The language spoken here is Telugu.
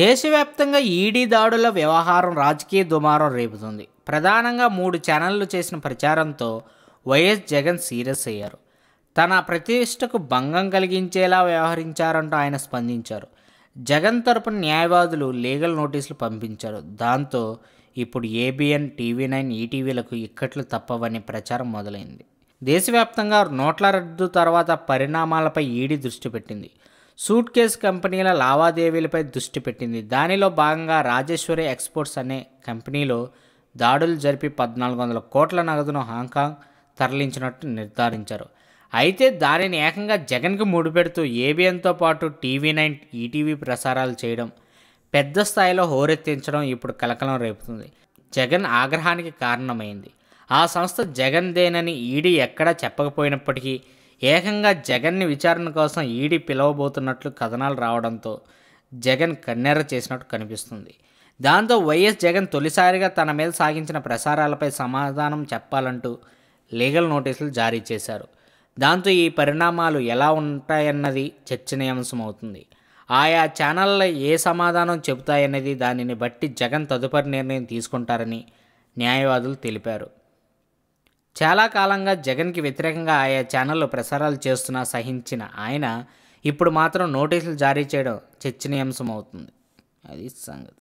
దేశవ్యాప్తంగా ఈడీ దాడుల వ్యవహారం రాజకీయ దుమారం రేపుతుంది. ప్రధానంగా మూడు ఛానళ్ళు చేసిన ప్రచారంతో వైఎస్ జగన్ సీరియస్ అయ్యారు. తన ప్రతిష్టకు భంగం కలిగించేలా వ్యవహరించారంటూ ఆయన స్పందించారు. జగన్ తరపున న్యాయవాదులు లీగల్ నోటీసులు పంపించారు. దాంతో ఇప్పుడు ఏబిఎన్ టీవీ నైన్ ఈటీవీలకు ఇక్కట్లు తప్పవని ప్రచారం మొదలైంది. దేశవ్యాప్తంగా నోట్ల రద్దు తర్వాత పరిణామాలపై ఈడీ దృష్టి పెట్టింది. సూట్ కేస్ కంపెనీల లావాదేవీలపై దృష్టి పెట్టింది. దానిలో భాగంగా రాజేశ్వరి ఎక్స్పోర్ట్స్ అనే కంపెనీలో దాడులు జరిపి పద్నాలుగు వందల కోట్ల నగదును హాంకాంగ్ తరలించినట్టు నిర్ధారించారు. అయితే దానిని ఏకంగా జగన్కి ముడిపెడుతూ ఏబిఎన్తో పాటు టీవీ నైన్ ఈటీవీ ప్రసారాలు చేయడం పెద్ద స్థాయిలో హోరెత్తించడం ఇప్పుడు కలకలం రేపుతుంది. జగన్ ఆగ్రహానికి కారణమైంది. ఆ సంస్థ జగన్దేనని ఈడీ ఎక్కడా చెప్పకపోయినప్పటికీ ఏకంగా జగన్ని విచారణ కోసం ఈడీ పిలవబోతున్నట్లు కథనాలు రావడంతో జగన్ కన్నెర్ర చేసినట్టు కనిపిస్తుంది. దాంతో వైఎస్ జగన్ తొలిసారిగా తన మీద సాగించిన ప్రసారాలపై సమాధానం చెప్పాలంటూ లీగల్ నోటీసులు జారీ చేశారు. దాంతో ఈ పరిణామాలు ఎలా ఉంటాయన్నది చర్చనీయాంశం అవుతుంది ఆయా ఛానళ్ళ ఏ సమాధానం చెబుతాయన్నది దానిని బట్టి జగన్ తదుపరి నిర్ణయం తీసుకుంటారని న్యాయవాదులు తెలిపారు. చాలా కాలంగా జగన్కి వ్యతిరేకంగా ఆయా ఛానళ్ళు ప్రసారాలు చేస్తున్నా సహించిన ఆయన ఇప్పుడు మాత్రం నోటీసులు జారీ చేయడం చర్చనీయాంశం అవుతుంది అది సంగతి.